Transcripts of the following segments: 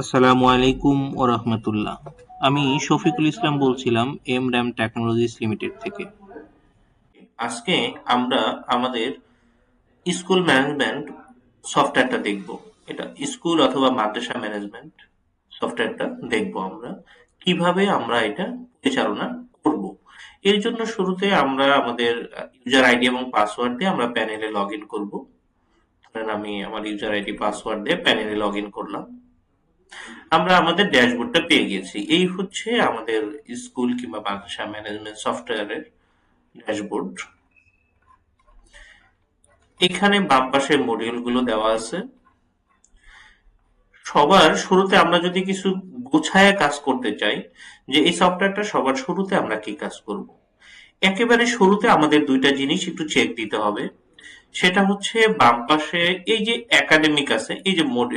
আসসালামু আলাইকুম ও রহমতুল্লাহ। আমি শফিকুল ইসলাম বলছিলাম এম র্যাম টেকনোলজিস লিমিটেড থেকে। আজকে আমরা আমাদের স্কুল ম্যানেজমেন্ট সফটওয়্যারটা দেখব। এটা স্কুল অথবা মাদ্রাসা ম্যানেজমেন্ট সফটওয়্যারটা দেখব আমরা। কীভাবে আমরা এটা পরিচালনা করব। এর জন্য শুরুতে আমরা আমাদের ইউজার আইডি এবং পাসওয়ার্ড দিয়ে আমরা প্যানেলে লগ ইন করব। আমি আমার ইউজার আইডি পাসওয়ার্ড দিয়ে প্যানেলে লগ ইন করলাম। আমরা আমাদের ড্যাশবোর্ডটা পেয়ে গেছি। এই হচ্ছে আমাদের স্কুল কিংবা মাদ্রাসা ম্যানেজমেন্ট সফটওয়্যারের ড্যাশবোর্ড। এখানে বাম পাশে মডিউলগুলো দেওয়া আছে। সবার শুরুতে আমরা যদি কিছু গোছায় কাজ করতে চাই, যে এই সফটওয়্যারটা সবার শুরুতে আমরা কি কাজ করব? একেবারে শুরুতে আমাদের দুইটা জিনিস একটু চেক দিতে হবে। সেটা হচ্ছে বাম পাশে এই যে একাডেমিক আছে, এই যে মোড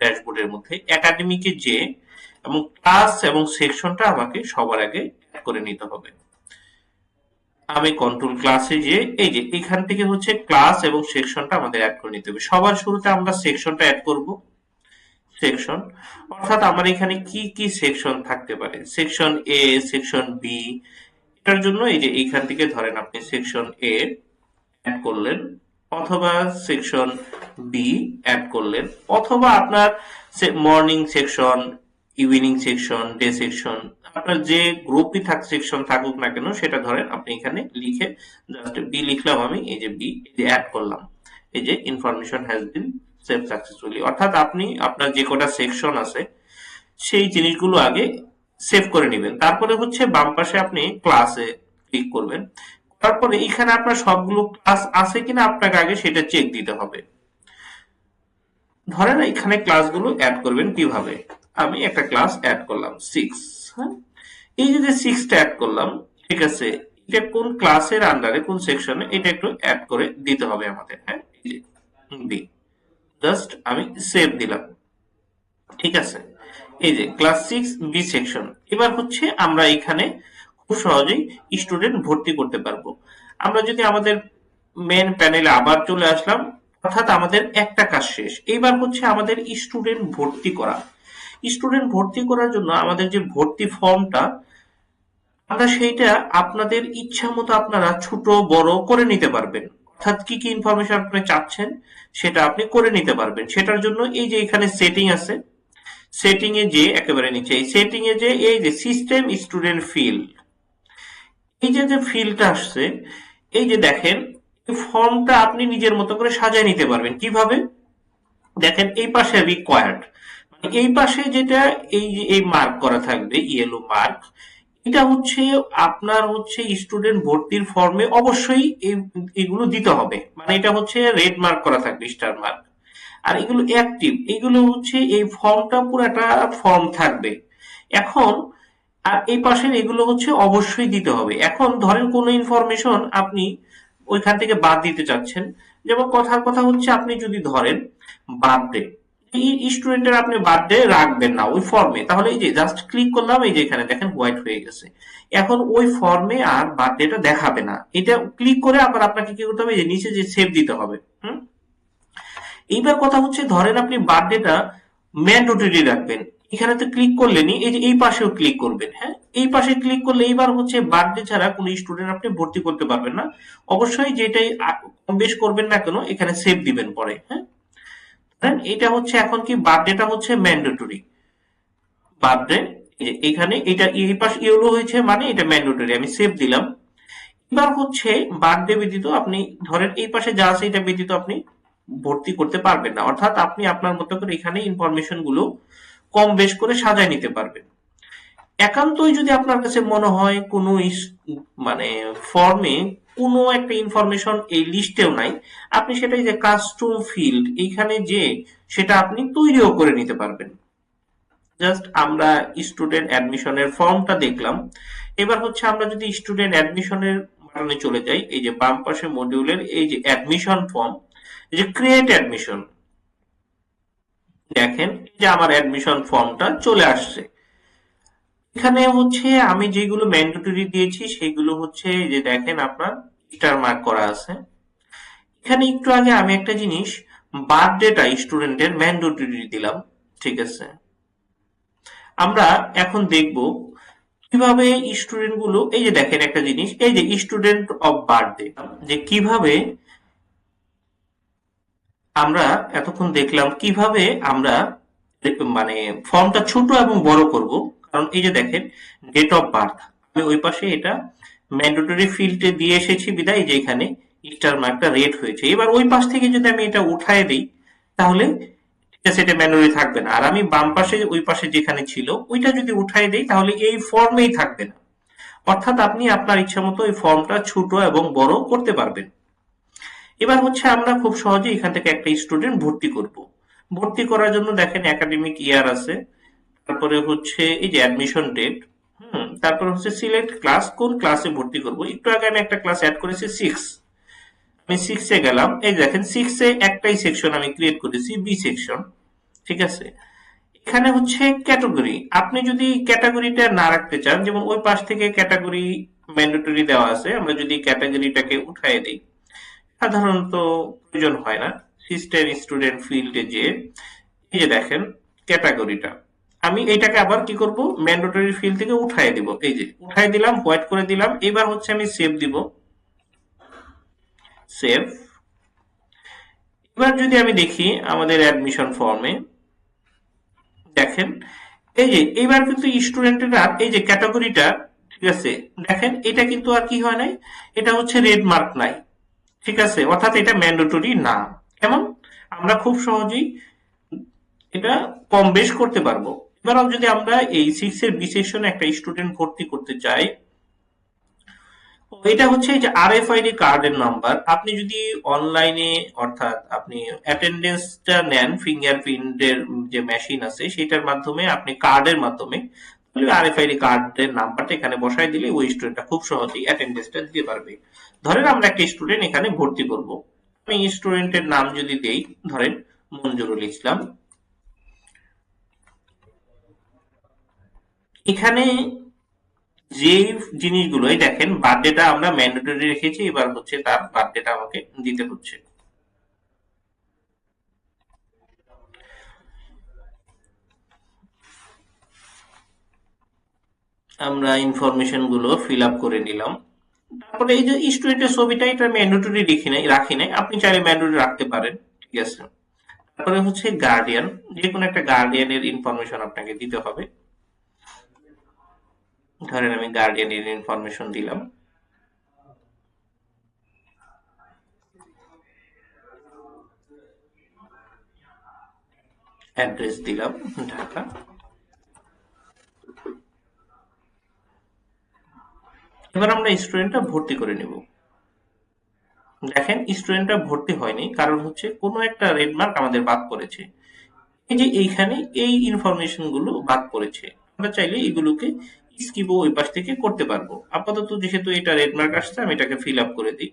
ড্যাশবোর্ডের মধ্যে একাডেমিকে যে এবং ক্লাস এবং সেকশনটা আমাকে সবার আগে করে নিতে হবে। আমি কন্ট্রোল ক্লাসে যে, এই যে এখান থেকে হচ্ছে ক্লাস এবং সেকশনটা আমাদের অ্যাড করে নিতে হবে। সবার শুরুতে আমরা সেকশনটা অ্যাড করব। সেকশন অর্থাৎ আমার এখানে কি কি সেকশন থাকতে পারে? সেকশন এ সেকশন বি এটার জন্য এই যে এইখান থেকে ধরেন আপনি সেকশন এ অ্যাড করলেন। অথবা সেকশন বি অ্যাড করলেন, অথবা আপনার morning section, evening section, day section, আপনার যে গ্রুপই থাক, সেকশন থাকুক না কেন, সেটা ধরেন আপনি এখানে লিখে জাস্ট বি লিখলাম আমি, এই যে বি অ্যাড করলাম। এই যে information has been save successfully অর্থাৎ আপনি, আপনার যে কটা সেকশন আছে, সেই জিনিসগুলো আগে সেভ করে নেবেন। তারপরে হচ্ছে বাম পাশে আপনি ক্লাসে ক্লিক করবেন। তারপরে এখানে আপনার সবগুলো ক্লাস আছে কিনা আপনাকে আগে সেটা চেক দিতে হবে। ধরেন এখানে ক্লাসগুলো অ্যাড করবেন কীভাবে? আমি একটা ক্লাস অ্যাড করলাম সিক্স হ্যাঁ। এই যে সিক্সটা অ্যাড করলাম ঠিক আছে এটা কোন ক্লাসের আন্ডারে কোন সেকশনে এটা একটু অ্যাড করে দিতে হবে আমাদের হ্যাঁ? বি জাস্ট আমি সেভ দিলাম। ঠিক আছে? এই যে ক্লাস সিক্স বি সেকশন এবার হচ্ছে আমরা এখানে খুব সহজেই স্টুডেন্ট ভর্তি করতে পারব। আমরা যদি আমাদের মেন প্যানেলে আবার চলে আসলাম, অর্থাৎ আমাদের একটা কাজ শেষ। এইবার হচ্ছে আমাদের স্টুডেন্ট ভর্তি করা। স্টুডেন্ট ভর্তি করার জন্য আমাদের যে ভর্তি ফর্মটা, আমরা সেইটা আপনাদের ইচ্ছা মতো আপনারা ছোট, বড় করে নিতে পারবেন। অর্থাৎ কি কি ইনফরমেশন আপনি চাচ্ছেন, সেটা আপনি করে নিতে পারবেন। সেটার জন্য এই যে এখানে সেটিং আছে সেটিং এ যে, একেবারে নিচে, এই সেটিং এ যে, এই যে সিস্টেম স্টুডেন্ট ফিল্ড এই যে যে ফিল্ডটা আসছে, এই যে দেখেন ফর্মটা আপনি নিজের মতো করে সাজায় নিতে পারবেন। কীভাবে? দেখেন, এই পাশে রিকোয়ার্ড মানে এই পাশে যেটা, এই এই মার্ক করা থাকবে ইয়েলো মার্ক এটা হচ্ছে আপনার হচ্ছে স্টুডেন্ট ভর্তির ফর্মে অবশ্যই এগুলো দিতে হবে। মানে এটা হচ্ছে রেড মার্ক করা থাকবে স্টার মার্ক আর এগুলো অ্যাক্টিভ এগুলো হচ্ছে এই ফর্মটা পুরাটা ফর্ম থাকবে। এখন আর এই পাশের এগুলো হচ্ছে অবশ্যই দিতে হবে। এখন ধরেন কোনো ইনফরমেশন আপনি ওইখান থেকে বাদ দিতে চাচ্ছেন। যেমন কথার কথা হচ্ছে আপনি যদি ধরেন বার্থডে এই স্টুডেন্টের আপনি বার্থডে রাখবেন না ওই ফর্মে তাহলে এই যে জাস্ট ক্লিক করলাম, এই যে এখানে দেখেন হোয়াইট হয়ে গেছে। এখন ওই ফর্মে আর বার্থডেটা দেখাবে না। এটা ক্লিক করে আবার আপনাকে কি করতে হবে? যে নিচে যে সেভ দিতে হবে, হুম? এইবার কথা হচ্ছে ধরেন আপনি বার্থডেটা ম্যান্ডেটরি রাখবেন। এখানে তো ক্লিক করলেনি এই যে এই পাশেও ক্লিক করবেন হ্যাঁ? এই পাশে ক্লিক করলে এইবার হচ্ছে বার্থডে ছাড়া কোনো স্টুডেন্ট আপনি ভর্তি করতে পারবেন না। অবশ্যই যেটাই বেশ করবেন না কেন, এখানে সেভ দিবেন পরে হ্যাঁ? এটা হচ্ছে এখন কি বার্থডেটা হচ্ছে ম্যান্ডেটরি বার্থডে এখানে এটা এই পাশে ইয়েলো হয়েছে মানে এটা ম্যান্ডেটরি আমি সেভ দিলাম। এবার হচ্ছে বার্থডে ব্যতীত আপনি, ধরেন এই পাশে যা আছে এটা ব্যতীত আপনি ভর্তি করতে পারবেন না। অর্থাৎ আপনি আপনার মতো করে এখানে ইনফরমেশনগুলো কম বেশ করে সাজায় নিতে পারবেন একান্তই যদি আপনার কাছে মনে হয় কোনো মানে ফর্মে কোনো একটা ইনফরমেশন এই লিস্টেও নাই, আপনি সেটাই যে কাস্টম ফিল্ড এইখানে যে সেটা আপনি তৈরিও করে নিতে পারবেন। জাস্ট আমরা স্টুডেন্ট অ্যাডমিশনের ফর্মটা দেখলাম। এবার হচ্ছে আমরা যদি স্টুডেন্ট অ্যাডমিশনের বাটনে চলে যাই, এই যে বাম পাশে মডিউলের এই যে অ্যাডমিশন ফর্ম এই যে ক্রিয়েট অ্যাডমিশন দেখেন যে আমার অ্যাডমিশন ফর্মটা চলে আসছে। এখানে হচ্ছে আমি যেগুলো ম্যান্ডেটরি দিয়েছি, সেগুলো হচ্ছে যে দেখেন আপনার স্টার মার্ক করা আছে। এখানে একটু আগে আমি একটা জিনিস বার্থডেটা স্টুডেন্টের ম্যান্ডেটরি দিলাম, ঠিক আছে? আমরা এখন দেখব কীভাবে স্টুডেন্টগুলো, এই যে দেখেন একটা জিনিস, এই যে স্টুডেন্ট অফ বার্থডে যে কীভাবে আমরা এতক্ষণ দেখলাম কীভাবে আমরা মানে ফর্মটা ছোট এবং বড় করব। কারণ এই যে দেখেন ডেট অফ বার্থ আমি ওই পাশে এটা ম্যান্ডেটরি ফিল্ডে দিয়ে এসেছি বিদায় যে এখানে স্টার মার্কটা রেড হয়েছে। এবার ওই পাশ থেকে যদি আমি এটা উঠায় দিই, তাহলে আছে ম্যানুয়ালি থাকবে না। আর আমি বাম পাশে, ওই পাশে যেখানে ছিল, ওইটা যদি উঠায় দিই, তাহলে এই ফর্মেই থাকবে না। অর্থাৎ আপনি আপনার ইচ্ছা মতো এই ফর্মটা ছোট এবং বড় করতে পারবেন। এবার হচ্ছে আমরা খুব সহজে এখান থেকে একটা স্টুডেন্ট ভর্তি করব। ভর্তি করার জন্য দেখেন একাডেমিক ইয়ার আছে। তারপরে হচ্ছে এই যে অ্যাডমিশন ডেট হুম, তারপরে হচ্ছে সিলেক্ট ক্লাস কোন ক্লাসে ভর্তি করব? একটু আগে আমি একটা ক্লাস অ্যাড করেছি সিক্স আমি সিক্সে গেলাম। এই দেখেন সিক্সে একটাই সেকশন আমি ক্রিয়েট করেছি বি সেকশন ঠিক আছে? এখানে হচ্ছে ক্যাটাগরি আপনি যদি ক্যাটাগরিটা না রাখতে চান, যেমন ওই পাশ থেকে ক্যাটাগরি ম্যান্ডেটরি দেওয়া আছে, আমরা যদি ক্যাটাগরিটাকে উঠাই দিই সাধারণত প্রয়োজন হয় না। সিস্টেম স্টুডেন্ট ফিল্ডে যে এই যে দেখেন ক্যাটাগরিটা আমি এইটাকে আবার কি করব? ম্যান্ডেটরি ফিল্ড থেকে উঠাই দিব। এই যে উঠাই দিলাম হোয়াইট করে দিলাম। এবার হচ্ছে আমি সেভ দিব। সেভ এবার যদি আমি দেখি আমাদের অ্যাডমিশন ফর্মে দেখেন, এই যে, এবার কিন্তু স্টুডেন্টেরা এই যে ক্যাটাগরিটা ঠিক আছে, দেখেন, এটা কিন্তু আর কি হয় নাই? এটা হচ্ছে রেড মার্ক নাই। ঠিক আছে? অর্থাৎ এটা ম্যান্ডেটরি না। কেমন? আমরা খুব সহজেই এটা কম বেশ করতে পারব। এবার যদি আমরা এই সিক্স এর বি সেকশনে একটা স্টুডেন্ট ভর্তি করতে চাই এটা হচ্ছে যে আরএফআইডি কার্ডের নাম্বার আপনি যদি অনলাইনে অর্থাৎ আপনি অ্যাটেন্ডেন্সটা নেন ফিঙ্গারপ্রিন্টের যে মেশিন আছে, সেটার মাধ্যমে আপনি কার্ডের মাধ্যমে, তাহলে আইডি কার্ডের নাম্বারটা এখানে বসাই দিলে ওই স্টুডেন্টটা খুব সহজেই অ্যাটেন্ডেন্সটা দিতে পারবে। ধরেন আমরা একটা স্টুডেন্ট এখানে ভর্তি করব। আমি স্টুডেন্টের নাম যদি দেই, ধরেন মঞ্জুরুল ইসলাম। এখানে যে জিনিসগুলো দেখেন, বার্থডেটা আমরা ম্যান্ডেটরি রেখেছি, এবার হচ্ছে তার বার্থডেটা আমাকে দিতে হচ্ছে। আমরা ইনফরমেশনগুলো ফিল আপ করে নিলাম। তারপরে এই যে স্টুডেন্টের ছবিটা, এটা ম্যান্ডেটরি লিখি নাই, রাখি নাই। আপনি চাইলে ম্যান্ডেটরি রাখতে পারেন, ঠিক আছে? তারপরে হচ্ছে গার্ডিয়ান যে কোনো একটা গার্ডিয়ানের ইনফরমেশন আপনাকে দিতে হবে। ধরেন আমি গার্ডিয়ানের ইনফরমেশন দিলাম। অ্যাড্রেস দিলাম, ঢাকা। এবার আমরা স্টুডেন্টটা ভর্তি করে নেব। দেখেন স্টুডেন্টটা ভর্তি হয়নি, কারণ হচ্ছে কোনো একটা রেডমার্ক আমাদের বাদ পড়েছে। এই যে এইখানে এই ইনফরমেশনগুলো বাদ পড়েছে। আমরা চাইলে এগুলোকে স্কিপ ওই পাশ থেকে করতে পারব। আপাতত যেহেতু এটা রেডমার্ক আসছে, আমি এটাকে ফিল আপ করে দিই।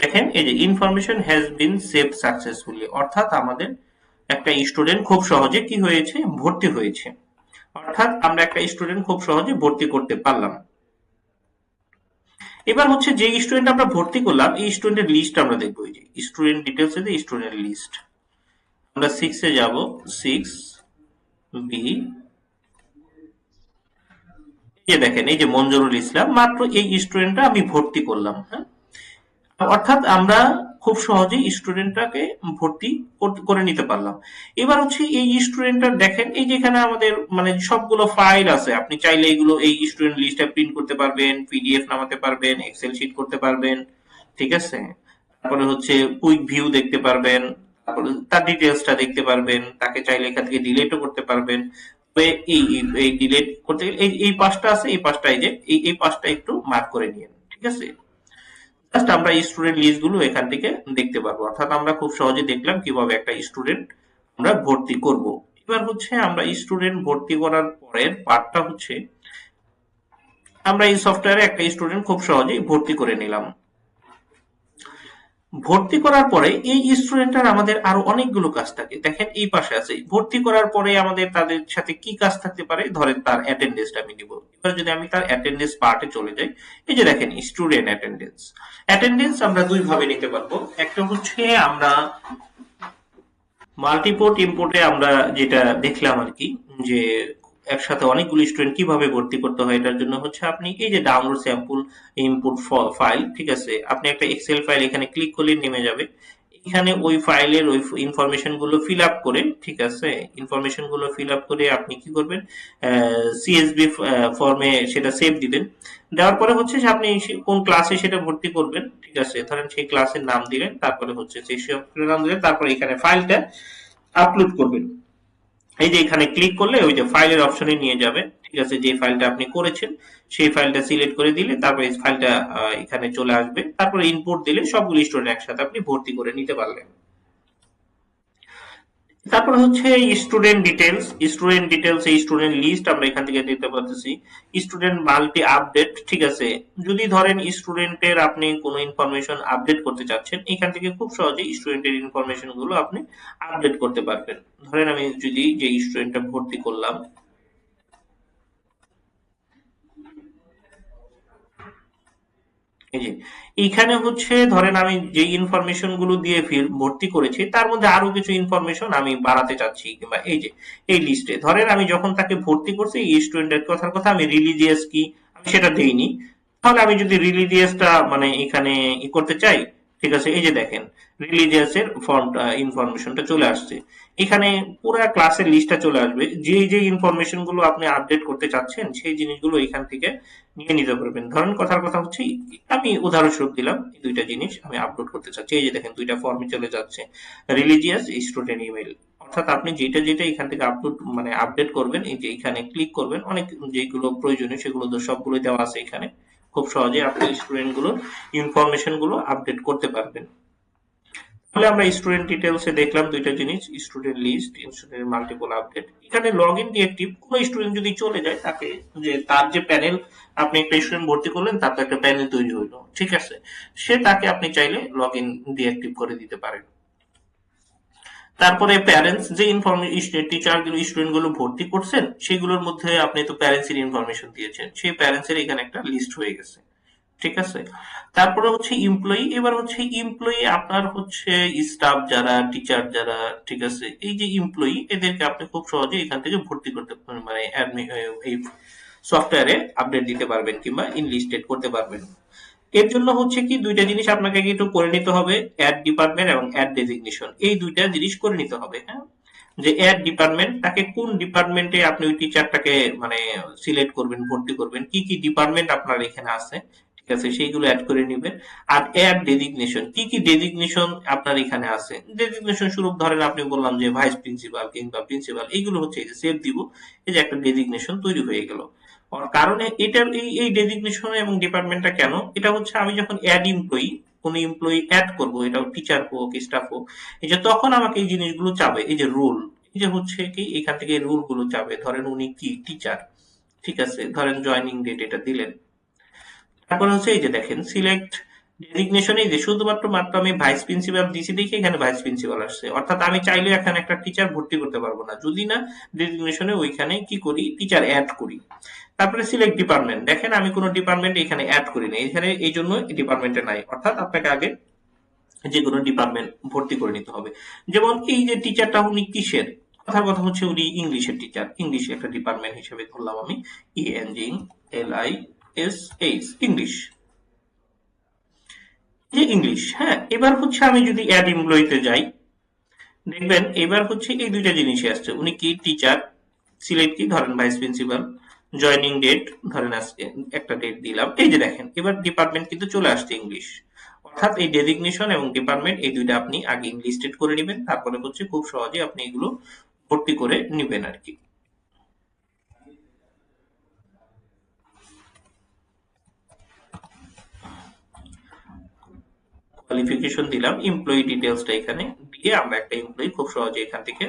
দেখেন, এই যে information has been save successfully অর্থাৎ আমাদের একটা স্টুডেন্ট খুব সহজে কি হয়েছে? ভর্তি হয়েছে। অর্থাৎ আমরা একটা স্টুডেন্ট খুব সহজে ভর্তি করতে পারলাম। এবার হচ্ছে যে স্টুডেন্ট আমরা ভর্তি করলাম, এই স্টুডেন্টের লিস্ট আমরা দেখব। এই যে স্টুডেন্ট ডিটেলস এর স্টুডেন্ট লিস্ট আমরা সিক্সে যাব। সিক্স বি এই দেখেন, এই যে মঞ্জুরুল ইসলাম, মাত্র এই স্টুডেন্টটা আমি ভর্তি করলাম হ্যাঁ? অর্থাৎ আমরা খুব সহজেই স্টুডেন্টটাকে ভর্তি করে নিতে পারলাম। এবার হচ্ছে এই স্টুডেন্টটা দেখেন, এই যেখানে আমাদের মানে সবগুলো ফাইল আছে, আপনি চাইলে এগুলো এই স্টুডেন্ট লিস্টটা প্রিন্ট করতে পারবেন, পিডিএফ নামাতে পারবেন, এক্সেল শিট করতে পারবেন, ঠিক আছে? তারপরে হচ্ছে কুইক ভিউ দেখতে পারবেন, তারপরে তার ডিটেলসটা দেখতে পারবেন, তাকে চাইলে এখান থেকে ডিলেটও করতে পারবেন। এই এই ডিলেট করতে গেলে এই পাশটা আছে, এই পাশটা এই যে, এই এই পাশটা একটু মার্ক করে নিন, ঠিক আছে? জাস্ট আমরা স্টুডেন্ট লিস্টগুলো এখান থেকে দেখতে পারব। অর্থাৎ আমরা খুব সহজে দেখলাম কীভাবে একটা স্টুডেন্ট আমরা ভর্তি করব। এবার হচ্ছে আমরা স্টুডেন্ট ভর্তি করার পরের পার্টটা হচ্ছে আমরা এই সফটওয়্যারে একটা স্টুডেন্ট খুব সহজেই ভর্তি করে নিলাম। ভর্তি করার পরে এই স্টুডেন্টটার আমাদের আরও অনেকগুলো কাজ থাকে। দেখেন এই পাশে আছে। ভর্তি করার পরে আমাদের তাদের সাথে কি কাজ থাকতে পারে? ধরেন তার অ্যাটেন্ডেন্সটা আমি নিব। এবার যদি আমি তার অ্যাটেন্ডেন্স পার্টে চলে যাই, এই যে দেখেন স্টুডেন্ট অ্যাটেন্ডেন্স অ্যাটেন্ডেন্স আমরা দুই ভাবে নিতে পারব। একটা হচ্ছে আমরা মাল্টিপোর্ট ইম্পোর্টে আমরা যেটা দেখলাম আর কি, যে একসাথে অনেকগুলো স্টুডেন্ট কীভাবে ভর্তি করতে হয়, এটার জন্য হচ্ছে আপনি এই যে ডাউনলোড স্যাম্পল ইনপুট ফাইল ঠিক আছে? আপনি একটা এক্সেল ফাইল এখানে ক্লিক করলে নেমে যাবে। এখানে ওই ফাইলের ওই ইনফরমেশনগুলো ফিল আপ করে, ঠিক আছে? ইনফরমেশনগুলো ফিল আপ করে আপনি কি করবেন? সিএসবি ফর্মে সেটা সেভ দিবেন। দেওয়ার পরে হচ্ছে আপনি কোন ক্লাসে সেটা ভর্তি করবেন, ঠিক আছে? ধরেন সেই ক্লাসের নাম দিলেন, তারপরে হচ্ছে সেই নাম দিলেন, তারপরে এখানে ফাইলটা আপলোড করবেন। এই যে এখানে ক্লিক করলে ওই যে ফাইলের অপশনে নিয়ে যাবে, ঠিক আছে? যে ফাইলটা আপনি করেছেন, সেই ফাইলটা সিলেক্ট করে দিলে তারপরে ফাইলটা এখানে চলে আসবে। তারপরে ইনপুট দিলে সবগুলো স্টুডেন্ট একসাথে আপনি ভর্তি করে নিতে পারলেন। তারপর হচ্ছে স্টুডেন্ট ডিটেলস স্টুডেন্ট ডিটেলস এই স্টুডেন্ট লিস্ট আমরা এখান থেকে দেখতে পারতেছি। স্টুডেন্ট মাল্টি আপডেট ঠিক আছে? যদি ধরেন স্টুডেন্টের আপনি কোনো ইনফরমেশন আপডেট করতে চাচ্ছেন, এখান থেকে খুব সহজে স্টুডেন্টের ইনফরমেশনগুলো আপনি আপডেট করতে পারবেন। ধরেন আমি যদি যে স্টুডেন্টটা ভর্তি করলাম যে, এইখানে হচ্ছে ধরেন আমি যে ইনফরমেশনগুলো দিয়ে ফিল ভর্তি করেছি, তার মধ্যে আরও কিছু ইনফরমেশন আমি বাড়াতে চাচ্ছি, কিংবা এই যে, এই লিস্টে ধরেন আমি যখন তাকে ভর্তি করছি, এই স্টুডেন্টের কথার কথা আমি রিলিজিয়াস কি, আমি সেটা দেইনি। তাহলে আমি যদি রিলিজিয়াসটা মানে এখানে ই করতে চাই, ঠিক আছে, এই যে দেখেন রিলিজিয়াস এর ফর্ম ইনফরমেশনটা চলে আসছে। এখানে পুরো ক্লাসের লিস্টটা চলে আসবে। যে যে ইনফরমেশনগুলো আপনি আপডেট করতে চাচ্ছেন, সেই জিনিসগুলো এখান থেকে নিয়ে নিতে পারবেন ধরেন কথার কথা হচ্ছে, আমি উদাহরণস্বরূপ দিলাম, এই দুইটা জিনিস আমি আপলোড করতে চাচ্ছি। এই যে দেখেন, দুইটা ফর্মে চলে যাচ্ছে। রিলিজিয়াস স্টুডেন্ট ইমেল অর্থাৎ আপনি যেটা যেটা এখান থেকে আপলোড মানে আপডেট করবেন, এই যে এখানে ক্লিক করবেন, অনেক যেগুলো প্রয়োজনীয় সেগুলো তো সবগুলো দেওয়া আছে এখানে। খুব সহজে আপনি স্টুডেন্টগুলো ইনফরমেশনগুলো আপডেট করতে পারবেন। তাহলে আমরা স্টুডেন্ট ডিটেলসে দেখলাম দুইটা জিনিস student list student multiple update এখানে লগ ইন ডিএক্টিভ কোনো স্টুডেন্ট যদি চলে যায়, তাকে যে তার যে প্যানেল আপনি একটা স্টুডেন্ট ভর্তি করলেন, তার তো একটা প্যানেল তৈরি হইল, ঠিক আছে? সে তাকে আপনি চাইলে লগ ইন ডিএক্টিভ করে দিতে পারেন। তারপরে প্যারেন্টস যে ইনফরমেশন টিচারগুলো স্টুডেন্টগুলো ভর্তি করছেন, সেগুলোর মধ্যে আপনি তো প্যারেন্টস এর ইনফরমেশন দিয়েছেন, সেই প্যারেন্টস এর এখানে একটা লিস্ট হয়ে গেছে। ঠিক আছে? তারপরে হচ্ছে এমপ্লয়ি এবার হচ্ছে এমপ্লয়ি আপনার হচ্ছে স্টাফ যারা টিচার যারা, ঠিক আছে? এই যে এমপ্লয়ি এদেরকে আপনি খুব সহজে এখান থেকে ভর্তি করতে মানে এই সফটওয়্যারে আপডেট দিতে পারবেন কিংবা ইনলিস্টেড করতে পারবেন। এর জন্য হচ্ছে কি, দুইটা জিনিস আপনাকে একটু করে নিতে হবে অ্যাড ডিপার্টমেন্ট এবং অ্যাড ডেজিগনেশন এই দুইটা জিনিস করে নিতে হবে হ্যাঁ? যে অ্যাড ডিপার্টমেন্ট তাকে কোন ডিপার্টমেন্টে আপনি ওই টিচারটাকে মানে সিলেক্ট করবেন, ভর্তি করবেন, কি কি ডিপার্টমেন্ট আপনার এখানে আছে ঠিক আছে, সেইগুলো অ্যাড করে নেবেন। আর অ্যাড ডেজিগনেশন কি কি ডেজিগনেশন আপনার এখানে আছে? ডেজিগনেশন স্বরূপ ধরেন আপনি বললাম যে ভাইস প্রিন্সিপাল কিংবা প্রিন্সিপাল এইগুলো হচ্ছে এই যে সেভ দিব, এই যে একটা ডেজিগনেশন তৈরি হয়ে গেল। কারণ এটার এই এই ডেজিগনেশন এবং ডিপার্টমেন্টটা কেন? এটা হচ্ছে আমি যখন অ্যাড এমপ্লয়ি কোন এমপ্লয়ি অ্যাড করব, এটা টিচার হোক স্টাফ হোক, এই যে তখন আমাকে এই জিনিসগুলো চাবে, এই যে রুল এই যে হচ্ছে কি, এখান থেকে রুলগুলো চাবে। ধরেন উনি কি? টিচার ঠিক আছে? ধরেন জয়নিং ডেট এটা দিলেন। তারপর হচ্ছে এই যে দেখেন সিলেক্ট ডেজিগনেশনে যে শুধুমাত্র মাত্র আমি ভাইস প্রিন্সিপাল দিছি দেখি এখানে ভাইস প্রিন্সিপাল আসছে। অর্থাৎ আমি চাইলে এখানে একটা টিচার ভর্তি করতে পারব না। যদি না ডেজিগনেশনে ওইখানে কি করি? টিচার অ্যাড করি। তারপরে সিলেক্ট ডিপার্টমেন্ট দেখেন, আমি কোনো ডিপার্টমেন্ট এখানে অ্যাড করি না এখানে এই জন্য ডিপার্টমেন্টে নাই। অর্থাৎ আপনাকে আগে যে কোনো ডিপার্টমেন্ট ভর্তি করে নিতে হবে। যেমন এই যে টিচারটা উনি কিসের? কথার কথা হচ্ছে উনি ইংলিশের টিচার ইংলিশ একটা ডিপার্টমেন্ট হিসেবে ধরলাম আমি। ENG L I S English যে ইংলিশ হ্যাঁ এবার হচ্ছে আমি যদি অ্যাড এমপ্লয়িতে যাই, দেখবেন এবার হচ্ছে এই দুইটা জিনিসই আসছে। উনি কি? টিচার সিলেক্ট কি? ধরেন ভাইস প্রিন্সিপাল জয়নিং ডেট ধরেন আজকে একটা ডেট দিলাম। এই যে দেখেন, এবার ডিপার্টমেন্ট কিন্তু চলে আসছে ইংলিশ অর্থাৎ এই ডেজিগনেশন এবং ডিপার্টমেন্ট এই দুইটা আপনি আগে ইংলিস্টেড করে নেবেন, তারপরে হচ্ছে খুব সহজে আপনি এগুলো ভর্তি করে নেবেন আর কি কোয়ালিফিকেশন দিলাম। এমপ্লয়ি ডিটেলসটা এখানে দিয়ে আমরা একটা এমপ্লয়ি খুব সহজে এখান থেকে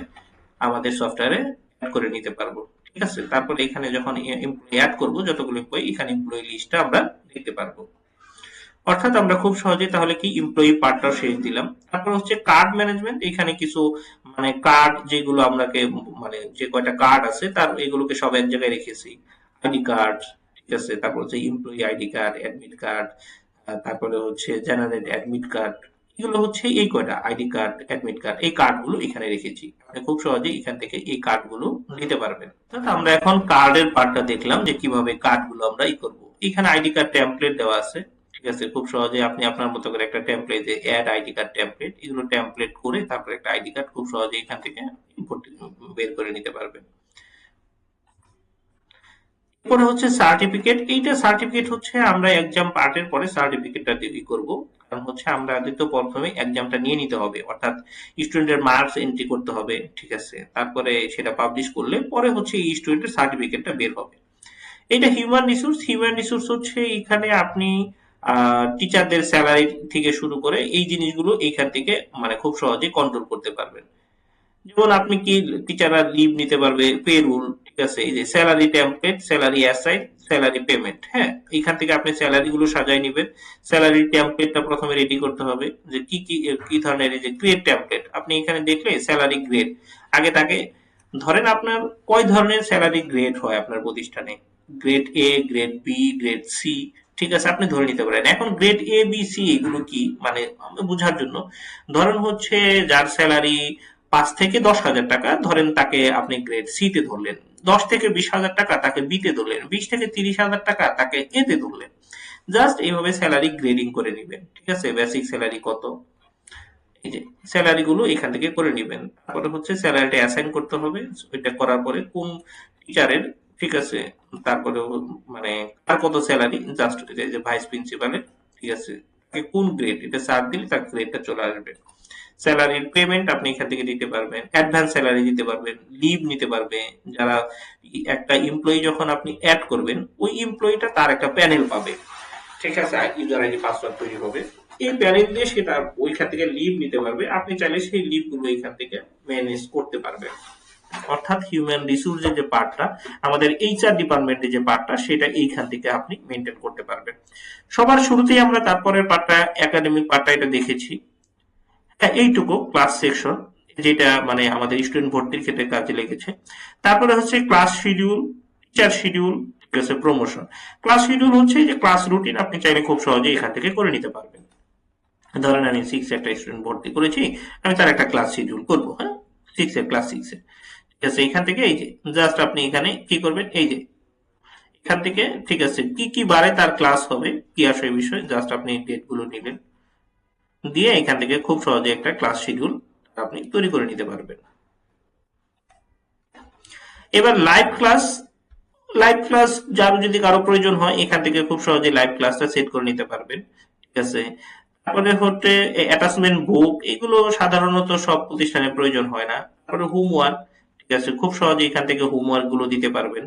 আমাদের সফটওয়্যারে অ্যাড করে নিতে পারব। ঠিক আছে? তারপরে এখানে যখন এমপ্লয়ি অ্যাড করব, যতগুলো এমপ্লয়ি এখানে এমপ্লয়ি লিস্টটা আমরা দেখতে পারব। অর্থাৎ আমরা খুব সহজেই তাহলে কি এমপ্লয়ি পার্টটা শেষ দিলাম। তারপর হচ্ছে কার্ড ম্যানেজমেন্ট এখানে কিছু মানে কার্ড যেগুলো আমরাকে মানে যে কয়টা কার্ড আছে, তার এগুলোকে সব এক জায়গায় রেখেছি। আইডি কার্ড ঠিক আছে? তারপর হচ্ছে employee ID card admit card তারপরে হচ্ছে জেনারেল অ্যাডমিট কার্ড এগুলো হচ্ছে এই কয়টা আইডি কার্ড অ্যাডমিট কার্ড এই কার্ডগুলো এখানে রেখেছি। আপনি খুব সহজে এখান থেকে এই কার্ডগুলো নিতে পারবেন। অর্থাৎ আমরা এখন কার্ডের পার্টটা দেখলাম যে কীভাবে কার্ডগুলো আমরা ই করব। এখানে আইডি কার্ড টেমপ্লেট দেওয়া আছে। ঠিক আছে, খুব সহজে আপনি আপনার মতো করে একটা template add ID card template এগুলো টেমপ্লেট করে তারপর একটা আইডি কার্ড খুব সহজে এখান থেকে বের করে নিতে পারবেন। এরপরে হচ্ছে সার্টিফিকেট এইটা সার্টিফিকেট হচ্ছে আমরা এক্সাম পার্টের পরে সার্টিফিকেটটা তৈরি করব। কারণ হচ্ছে আমরা তো প্রথমে এক্সামটা নিয়ে নিতে হবে। অর্থাৎ স্টুডেন্টের মার্কস এন্ট্রি করতে হবে, ঠিক আছে? তারপরে সেটা পাবলিশ করলে পরে হচ্ছে এই স্টুডেন্টের সার্টিফিকেটটা বের হবে। এটা হিউম্যান রিসোর্স হিউম্যান রিসোর্স হচ্ছে এখানে আপনি টিচারদের স্যালারি থেকে শুরু করে এই জিনিসগুলো এইখান থেকে মানে খুব সহজে কন্ট্রোল করতে পারবেন। যেমন আপনি কি টিচাররা লিভ নিতে পারবে পে রুল আছে এই যে salary template salary assign salary payment হ্যাঁ? এখান থেকে আপনি স্যালারি গুলো সাজাই নেবেন। স্যালারি টেমপ্লেটটা প্রথমে রেডি করতে হবে যে কি কি কি ধরনের এই যে গ্রেড টেমপ্লেট আপনি এখানে দেখলে স্যালারি গ্রেড আগে তাকে, ধরেন আপনার কয় ধরনের স্যালারি গ্রেড হয় আপনার প্রতিষ্ঠানে? Grade A grade B grade C ঠিক আছে? আপনি ধরে নিতে পারেন। এখন গ্রেড এ বি সি এগুলো কি? মানে বোঝার জন্য, ধরেন হচ্ছে যার স্যালারি পাঁচ থেকে দশ হাজার টাকা, ধরেন তাকে আপনি গ্রেড সি তে ধরলেন। দশ থেকে বিশ হাজার টাকা তাকে বি তে ধরলেন বিশ থেকে তিরিশ হাজার টাকা তাকে এতে তে ধরলেন জাস্ট এইভাবে স্যালারি গ্রেডিং করে নিবেন, ঠিক আছে? বেসিক স্যালারি কত? এই যে স্যালারি গুলো এখান থেকে করে নিবেন। তারপরে হচ্ছে স্যালারিটা অ্যাসাইন করতে হবে ওইটা করার পরে কোন টিচারের ঠিক আছে? তারপরে মানে আর কত স্যালারি জাস্ট যে ভাইস প্রিন্সিপালের ঠিক আছে? কোন গ্রেড এটা সার দিলে তার গ্রেডটা চলে আসবে। স্যালারির পেমেন্ট আপনি এখান থেকে দিতে পারবেন অ্যাডভান্স স্যালারি দিতে পারবেন লিভ নিতে পারবে যারা একটা এমপ্লয়ি যখন আপনি অ্যাড করবেন, ওই এমপ্লয়িটা তার একটা প্যানেল পাবে। ঠিক আছে? ইউজার আইডি পাসওয়ার্ড তৈরি হবে। এই প্যানেল দিয়ে সে তার ওইখান থেকে লিভ নিতে পারবে। আপনি চাইলে সেই লিভগুলো এখান থেকে ম্যানেজ করতে পারবেন। অর্থাৎ হিউম্যান রিসোর্সের যে পার্টটা আমাদের এইচআর ডিপার্টমেন্টের যে পার্টটা সেটা এইখান থেকে আপনি মেনটেন করতে পারবেন। সবার শুরুতেই আমরা তারপরের পার্টটা একাডেমিক পার্টটা এটা দেখেছি। হ্যাঁ, এইটুকু ক্লাস সেকশন যেটা মানে আমাদের স্টুডেন্ট ভর্তির ক্ষেত্রে কাজে লেগেছে। তারপরে হচ্ছে ক্লাস শিডিউল টিচার শিডিউল ঠিক আছে প্রমোশন ক্লাস শিডিউল হচ্ছে যে ক্লাস রুটিন আপনি চাইলে খুব সহজে এখান থেকে করে নিতে পারবেন। ধরেন আমি সিক্স একটা স্টুডেন্ট ভর্তি করেছি আমি তার একটা ক্লাস শিডিউল করব হ্যাঁ? সিক্স এর ক্লাস সিক্স এর ঠিক আছে এখান থেকে এই যে জাস্ট আপনি এখানে কি করবেন, এই যে, এখান থেকে ঠিক আছে, কি কি বারে তার ক্লাস হবে, কি আসে বিষয় জাস্ট আপনি ডেটগুলো নিলেন দিয়ে এখান থেকে খুব সহজে একটা ক্লাস শিডিউল আপনি তৈরি করে নিতে পারবেন। এবার লাইভ ক্লাস লাইভ ক্লাস যার যদি কারও প্রয়োজন হয়, এখান থেকে খুব সহজে লাইভ ক্লাসটা সেট করে নিতে পারবেন। ঠিক আছে? তারপরে হচ্ছে অ্যাটাচমেন্ট বুক এগুলো সাধারণত সব প্রতিষ্ঠানে প্রয়োজন হয় না। তারপরে হোমওয়ার্ক আছে, খুব সহজে এখান থেকে হোমওয়ার্কগুলো দিতে পারবেন।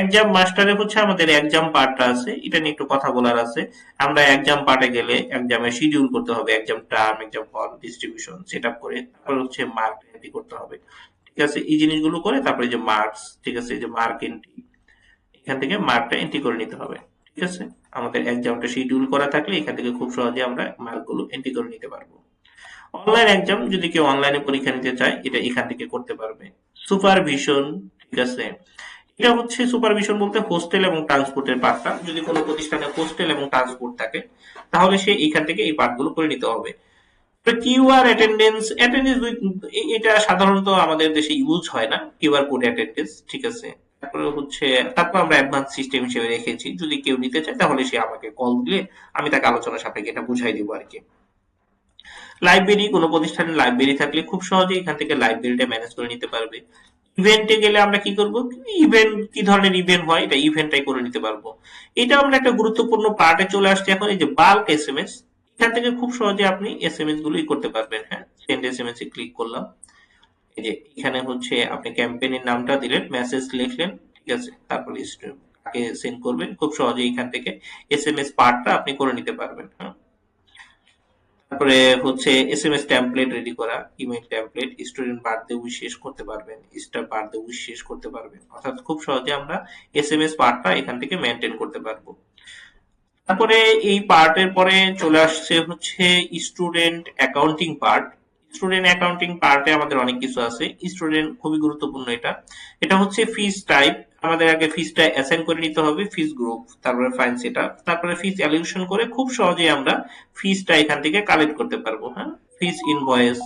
এক্সাম মাস্টারে হচ্ছে আমাদের এক্সাম পার্টটা আছে, এটা নিয়ে একটু কথা বলার আছে। আমরা এক্সাম পার্টে গেলে এক্সামে শিডিউল করতে হবে exam term exam hall distribution set up করে, তারপর হচ্ছে মার্ক এন্ট্রি করতে হবে। ঠিক আছে? এই জিনিসগুলো করে তারপরে যে মার্কস ঠিক আছে? এই যে মার্ক এন্ট্রি এখান থেকে মার্কটা এন্ট্রি করে নিতে হবে। ঠিক আছে? আমাদের এক্সামটা শিডিউল করা থাকলে এখান থেকে খুব সহজে আমরা মার্কগুলো এন্ট্রি করে নিতে পারব। অনলাইন এক্সাম যদি কেউ অনলাইনে পরীক্ষা নিতে চায়, এটা এখান থেকে করতে পারবে। সুপারভিশন ঠিক আছে? এটা হচ্ছে সুপারভিশন বলতে হোস্টেল এবং ট্রান্সপোর্টের পার্টটা যদি কোনো প্রতিষ্ঠানে হোস্টেল এবং ট্রান্সপোর্ট থাকে, তাহলে সে এখান থেকে এই পার্টগুলো করে নিতে হবে। কিউআর অ্যাটেন্ডেন্স অ্যাটেন্ডেন্স এটা সাধারণত আমাদের দেশে ইউজ হয় না কিউআর কোড অ্যাটেন্ডেন্স ঠিক আছে? তারপরে হচ্ছে, তারপর আমরা অ্যাডভান্স সিস্টেম হিসেবে রেখেছি। যদি কেউ নিতে চায়, তাহলে সে আমাকে কল দিলে আমি তাকে আলোচনার সাপেক্ষে এটা বুঝাই দিব আর কি। লাইব্রেরি কোনো প্রতিষ্ঠানের লাইব্রেরি থাকলে খুব সহজে এখান থেকে লাইব্রেরিটা ম্যানেজ করে নিতে পারবে। ইভেন্টে গেলে আমরা কি করব? ইভেন্ট কি ধরনের ইভেন্ট হয়? এটা ইভেন্টটাই করে নিতে পারব। এটা আমরা একটা গুরুত্বপূর্ণ পার্টে চলে আসছে এখন, এই যে বাল্ক এস এম এস এখান থেকে খুব সহজে আপনি এস এম এস গুলোই করতে পারবেন হ্যাঁ? সেন্ড এস এম এস এ ক্লিক করলাম। এই যে এখানে হচ্ছে আপনি ক্যাম্পেইনের নামটা দিলেন মেসেজ লিখলেন, ঠিক আছে? তারপর তাকে সেন্ড করবেন। খুব সহজে এখান থেকে এস এম এস পার্টটা আপনি করে নিতে পারবেন হ্যাঁ? তারপরে হচ্ছে S M S template ready করা email template student birthday wish শেষ করতে পারবেন স্টার বার্থডে উইশ শেষ করতে পারবেন। অর্থাৎ খুব সহজে আমরা এস এম এস পার্টটা এখান থেকে মেনটেন করতে পারব। তারপরে এই পার্টের পরে চলে আসছে হচ্ছে student accounting part student accounting পার্টে আমাদের অনেক কিছু আছে। স্টুডেন্ট খুবই গুরুত্বপূর্ণ এটা। এটা হচ্ছে ফিস টাইপ আমাদের আগে ফিসটা অ্যাসাইন করে নিতে হবে ফিস গ্রুপ তারপরে ফাইন আপ তারপরে ফিস অ্যালিউশন করে খুব সহজেই আমরা ফিসটা এখান থেকে কালেক্ট করতে পারব হ্যাঁ? ফিস ইনভয়েস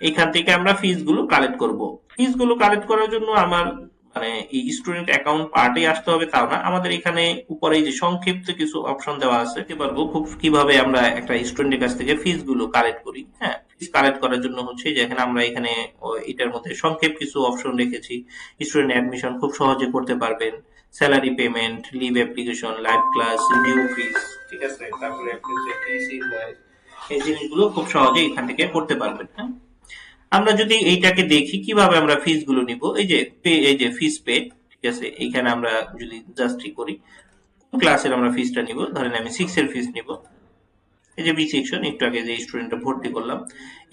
এখান থেকে আমরা ফিসগুলো কালেক্ট করব। ফিসগুলো কালেক্ট করার জন্য আমার মানে এই স্টুডেন্ট অ্যাকাউন্ট পার্টে আসতে হবে তাও না। আমাদের এখানে উপরে যে সংক্ষিপ্ত কিছু অপশন দেওয়া আছে পারব খুব কীভাবে আমরা একটা স্টুডেন্টের কাছ থেকে ফিসগুলো কালেক্ট করি হ্যাঁ? ফিস কালেক্ট করার জন্য হচ্ছে যে এখানে আমরা এখানে এটার মধ্যে সংক্ষেপ কিছু অপশন রেখেছি। স্টুডেন্ট অ্যাডমিশন খুব সহজে করতে পারবেন। Salary payment leave application live class due fees ঠিক আছে? তারপরে এই জিনিসগুলো খুব সহজে এখান থেকে করতে পারবেন হ্যাঁ? আমরা যদি এইটাকে দেখি, কীভাবে আমরা ফিসগুলো নিব? এই যে এই যে ফিস পে ঠিক আছে? এইখানে আমরা যদি জাস্ট করি ক্লাসের আমরা ফিসটা নিব। ধরেন আমি সিক্স এর ফিস নিব। এই যে বি সেকশন একটু আগে যে স্টুডেন্টটা ভর্তি করলাম,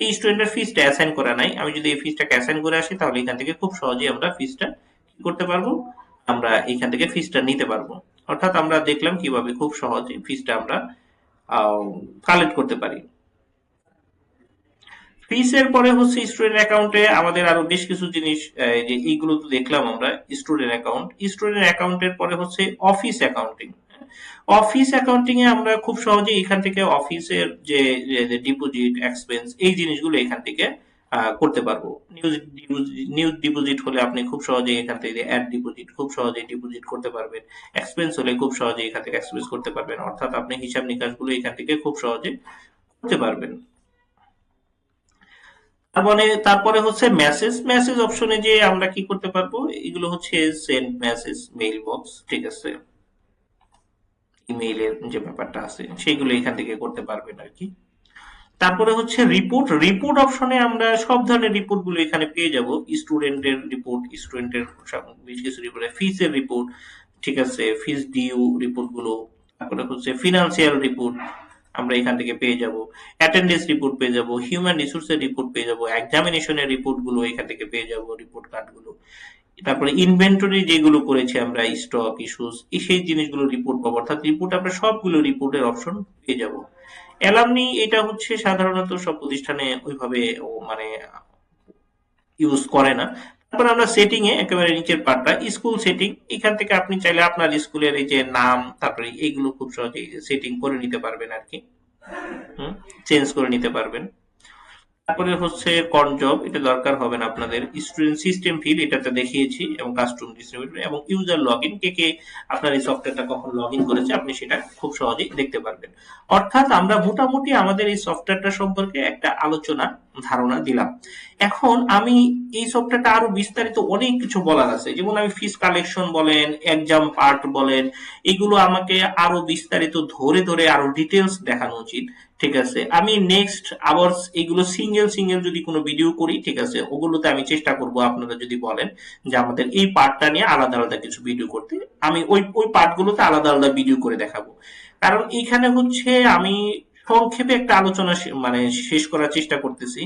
এই স্টুডেন্টের ফিসটা অ্যাসাইন করা নাই। আমি যদি এই ফিসটাকে অ্যাসাইন করে আসি, তাহলে এখান থেকে খুব সহজেই আমরা ফিসটা কি করতে পারব? আমরা এখান থেকে ফিসটা নিতে পারব। অর্থাৎ আমরা দেখলাম কীভাবে খুব সহজে ফিসটা আমরা কালেক্ট করতে পারি। ফিসের পরে হচ্ছে স্টুডেন্ট অ্যাকাউন্টে আমাদের আরও বেশ কিছু জিনিস যে এইগুলো তো দেখলাম আমরা স্টুডেন্ট অ্যাকাউন্ট স্টুডেন্ট অ্যাকাউন্টের পরে হচ্ছে অফিস অ্যাকাউন্টিং অফিস অ্যাকাউন্টিং এ আমরা খুব সহজে এখান থেকে অফিসের যে ডিপোজিট এক্সপেন্স এই জিনিসগুলো এখান থেকে করতে পারব। নিউজ ডিপোজিট হলে আপনি খুব সহজে এখান থেকে অ্যাড ডিপোজিট খুব সহজে ডিপোজিট করতে পারবেন। এক্সপেন্স হলে খুব সহজে এখান থেকে এক্সপেন্স করতে পারবেন। অর্থাৎ আপনি হিসাব নিকাশগুলো এখান থেকে খুব সহজে করতে পারবেন। তারপরে তারপরে হচ্ছে মেসেজ মেসেজ অপশনে যে আমরা কি করতে পারব? এগুলো হচ্ছে সেন্ড মেসেজ মেইল বক্স ঠিক আছে? ইমেইলের যে ব্যাপারটা আছে, সেগুলো এখান থেকে করতে পারবেন আর কি। তারপরে হচ্ছে রিপোর্ট রিপোর্ট অপশনে আমরা সব ধরনের রিপোর্টগুলো এখানে পেয়ে যাব। স্টুডেন্টের রিপোর্ট স্টুডেন্টের বেশ কিছু রিপোর্ট ফিসের রিপোর্ট ঠিক আছে? ফিস ডিউ রিপোর্টগুলো, তারপরে হচ্ছে ফিনান্সিয়াল রিপোর্ট আমরা এখান থেকে পেয়ে যাব। অ্যাটেন্ডেন্স রিপোর্ট পেয়ে যাব হিউম্যান রিসোর্সের রিপোর্ট পেয়ে যাব এক্সামিনেশনের রিপোর্টগুলো এখান থেকে পেয়ে যাব রিপোর্ট কার্ডগুলো। তারপরে ইনভেন্টরি যেগুলো করেছি আমরা স্টক ইস্যুস এই সেই জিনিসগুলো রিপোর্ট পাবো। অর্থাৎ রিপোর্ট আমরা সবগুলো রিপোর্টের অপশন পেয়ে যাব। অ্যালামনি এটা হচ্ছে সাধারণত সব প্রতিষ্ঠানে ওইভাবে মানে ইউজ করে না। তারপর আমরা সেটিং এ একেবারে নিচের পার্টটা স্কুল সেটিং এখান থেকে আপনি চাইলে আপনার স্কুলের এই যে নাম, তারপরে এইগুলো খুব সহজেই সেটিং করে নিতে পারবেন আর কি। চেঞ্জ করে নিতে পারবেন। তারপরে হচ্ছে কর্ন জব এটা দরকার হবে না আপনাদের। স্টুডেন্ট সিস্টেম ফিল এটাতে দেখিয়েছি, এবং কাস্টম ডিস্ট্রিবিউটর এবং ইউজার লগ ইন কে কে আপনার এই সফটওয়্যারটা কখন লগ ইন করেছে, আপনি সেটা খুব সহজেই দেখতে পারবেন। অর্থাৎ আমরা মোটামুটি আমাদের এই সফটওয়্যারটা সম্পর্কে একটা আলোচনা, ধারণা দিলাম। এখন আমি এই সফটওয়্যারটা আরও বিস্তারিত অনেক কিছু বলার আছে। যেমন আমি ফিস কালেকশন বলেন এক্সাম পার্ট বলেন, এগুলো আমাকে আরও বিস্তারিত ধরে ধরে আরও ডিটেলস দেখানো উচিত। ঠিক আছে। আমি নেক্সট আবার এগুলো সিঙ্গেল সিঙ্গেল যদি কোনো ভিডিও করি, ঠিক আছে, ওগুলোতে আমি চেষ্টা করব আপনারা যদি বলেন যে আমাদের এই পার্টটা নিয়ে আলাদা আলাদা কিছু ভিডিও করতে। আমি ওই ওই পার্টগুলোতে আলাদা আলাদা ভিডিও করে দেখাবো। কারণ এখানে হচ্ছে আমি সংক্ষেপে একটা আলোচনা মানে শেষ করার চেষ্টা করতেছি।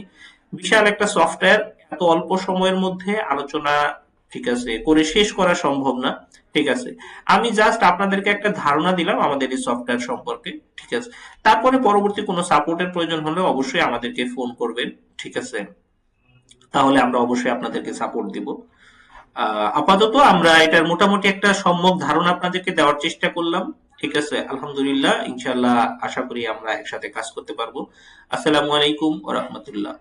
বিশাল একটা সফটওয়্যার এত অল্প সময়ের মধ্যে আলোচনা ঠিক আছে? করে শেষ করা সম্ভব না, ঠিক আছে? আমি জাস্ট আপনাদেরকে একটা ধারণা দিলাম আমাদের এই সফটওয়্যার সম্পর্কে, ঠিক আছে? তারপরে পরবর্তী কোনো সাপোর্টের প্রয়োজন হলে অবশ্যই আমাদেরকে ফোন করবেন, ঠিক আছে? তাহলে আমরা অবশ্যই আপনাদেরকে সাপোর্ট দিব। আপাতত আমরা এটার মোটামুটি একটা সম্যক ধারণা আপনাদেরকে দেওয়ার চেষ্টা করলাম, ঠিক আছে? আলহামদুলিল্লাহ ইনশাল্লাহ আশা করি আমরা একসাথে কাজ করতে পারব। আসসালামু আলাইকুম ওয়া রাহমাতুল্লাহ।